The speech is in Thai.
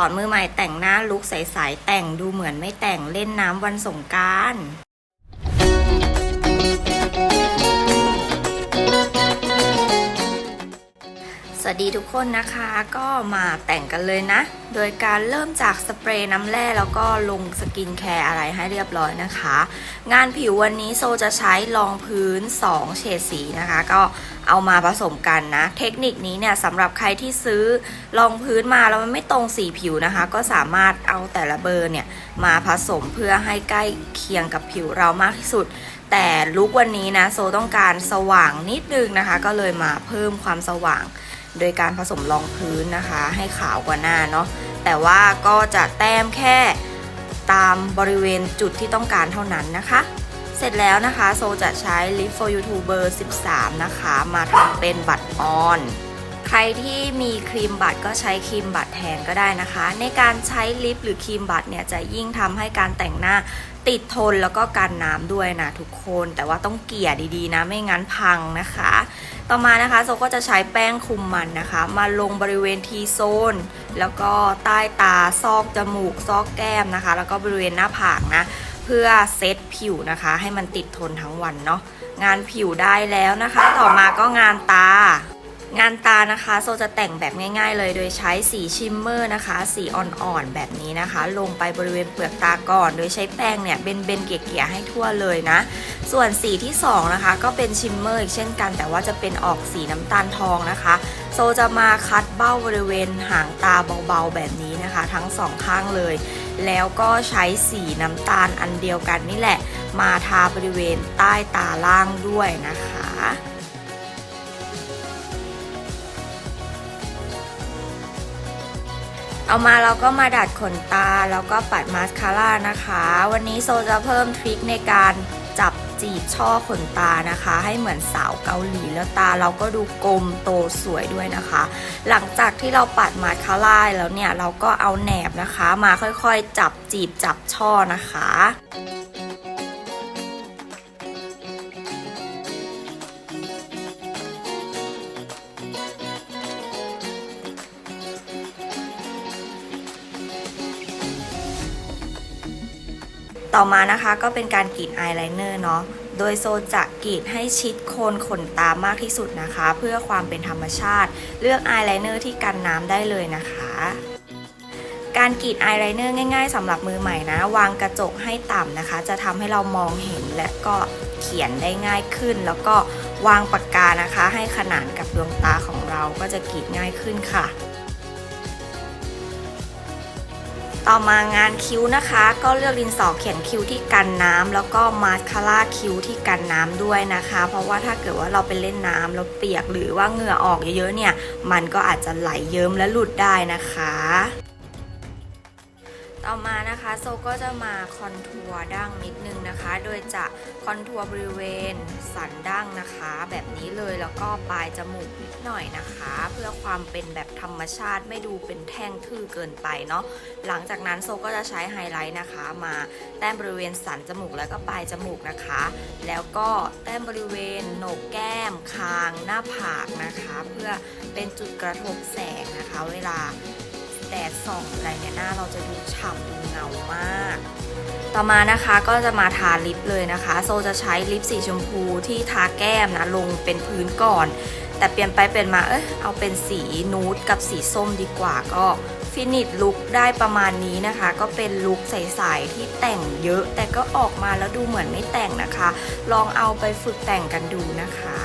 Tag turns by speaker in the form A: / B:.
A: สอนมือใหม่แต่งหน้าลุคใสๆแต่งดูเหมือนไม่แต่งเล่นน้ำวันสงกรารสวัสดีทุกคนนะคะก็มาแต่งกันเลยนะ โดยการเริ่มจากสเปรย์น้ำแร่แล้วก็ลงสกินแคร์อะไรให้เรียบร้อยนะคะ งานผิววันนี้โซจะใช้รองพื้น 2 เฉดสีนะคะ ก็ เอามาผสมกันนะ เทคนิคนี้เนี่ยสำหรับใครที่ซื้อรองพื้นมาแล้วมันไม่ตรงสีผิวนะคะ ก็สามารถเอาแต่ละเบอร์เนี่ยมาผสมเพื่อให้ใกล้เคียงกับผิวเรามากที่สุด แต่ลุกวันนี้นะโซต้องการสว่างนิดนึงนะคะ ก็เลยมาเพิ่มความสว่าง โดยการผสมรองพื้นนะคะ ให้ขาวกว่าหน้าเนาะแต่ว่าก็จะแต้มแค่ตามบริเวณจุดที่ต้องการเท่านั้นนะคะ เสร็จแล้วนะคะโซจะใช้ Lip for YouTuber 13 นะคะ มาทำเป็นบัตรออน ใครที่มีครีมบัตรก็ใช้ครีมบัตรแทนก็ได้นะคะ ในการใช้ลิปหรือครีมบัตรเนี่ยจะยิ่งทำให้การแต่งหน้าติดทนแล้วก็กันน้ำด้วยนะทุกคน แต่ว่าต้องเกลี่ยดีๆนะไม่งั้นพังนะคะ ต่อมานะคะโซก็จะใช้แป้งคุมมันนะคะ มาลงบริเวณทีโซน แล้วก็ใต้ตาซอกจมูก ซอกแก้มนะคะ แล้วก็บริเวณหน้าผากนะ เพื่อเซตผิวนะคะ ให้มันติดทนทั้งวันเนาะงานผิวได้แล้วนะคะ ต่อมาก็งานตา งานตานะคะโซจะแต่งแบบง่าย ๆ เลยโดยใช้สีชิมเมอร์นะคะ สีอ่อนๆแบบนี้นะคะ ลงไปบริเวณเปลือกตาก่อน โดยใช้แป้งเนี่ยเบนๆเกลี่ยๆให้ทั่วเลยนะ ส่วนสีที่สองนะคะก็เป็นชิมเมอร์อีกเช่นกัน แต่ว่าจะเป็นออกสีน้ำตาลทองนะคะ โซจะมาคัดเบ้าบริเวณหางตาเบาๆแบบนี้นะคะ ทั้งสองข้างเลย แล้วก็ใช้สีน้ำตาลอันเดียวกันนี่แหละ มาทาบริเวณใต้ตาล่างด้วยนะคะเอามาเราก็มาดัดขนตาแล้วก็ปัดมาสคาร่านะคะ วันนี้โซจะเพิ่มทริคในการจับ จีบช่อขนตานะคะ ให้เหมือนสาวเกาหลีแล้วตาเราก็ดูกลมโตสวยด้วยนะคะ หลังจากที่เราปัดมาคาร่าแล้วเนี่ยเราก็เอาแหนบนะคะ มาค่อยๆ จับจีบจับช่อนะคะ ต่อมานะคะก็เป็นการกรีดอายไลเนอร์เนาะ โดยโซจะกรีดให้ชิดโคนขนตามากที่สุดนะคะ เพื่อความเป็นธรรมชาติ เลือกอายไลเนอร์ที่กันน้ำได้เลยนะคะการกรีดอายไลเนอร์ง่ายๆสำหรับมือใหม่นะ วางกระจกให้ต่ำนะคะ จะทำให้เรามองเห็นและก็เขียนได้ง่ายขึ้น แล้วก็วางปากกานะคะ ให้ขนานกับดวงตาของเราก็จะกรีดง่ายขึ้นค่ะ ต่อมางานคิ้วนะคะ ก็เลือกดินสอเขียนคิ้วที่กันน้ำแล้วก็มาสคาร่าคิ้วที่กันน้ำด้วยนะคะ เพราะว่าถ้าเกิดว่าเราไปเล่นน้ำแล้วเปียกหรือว่าเหงื่อออกเยอะๆเนี่ย มันก็อาจจะไหลเยิ้มและหลุดได้นะคะ ต่อมานะคะโซก็จะมาคอนทัวร์ดั้งนิดนึงนะคะ โดยจะคอนทัวร์บริเวณสันดั้งนะคะ แบบนี้เลยแล้วก็ปลายจมูกนิดหน่อยนะคะ เพื่อความเป็นแบบธรรมชาติไม่ดูเป็นแท่งทื่อเกินไปเนาะหลังจากนั้นโซก็จะใช้ไฮไลท์นะคะ มาแต้มบริเวณสันจมูกแล้วก็ปลายจมูกนะคะ แล้วก็แต้มบริเวณโหนกแก้มคาง หน้าผากนะคะ เพื่อเป็นจุดกระทบแสงนะคะ เวลา แดดส่องอะไรเนี่ยหน้าเราจะดูฉ่ำดูเงามาก ต่อมานะคะก็จะมาทาลิปเลยนะคะ โซจะใช้ลิปสีชมพูที่ทาแก้มนะลงเป็นพื้นก่อน แต่เปลี่ยนไปเปลี่ยนมาเอ้ยเอาเป็นสีนูดกับสีส้มดีกว่าก็ฟินิชลุคได้ประมาณนี้นะคะ ก็เป็นลุคใสๆที่แต่งเยอะ แต่ก็ออกมาแล้วดูเหมือนไม่แต่งนะคะ ลองเอาไปฝึกแต่งกันดูนะคะ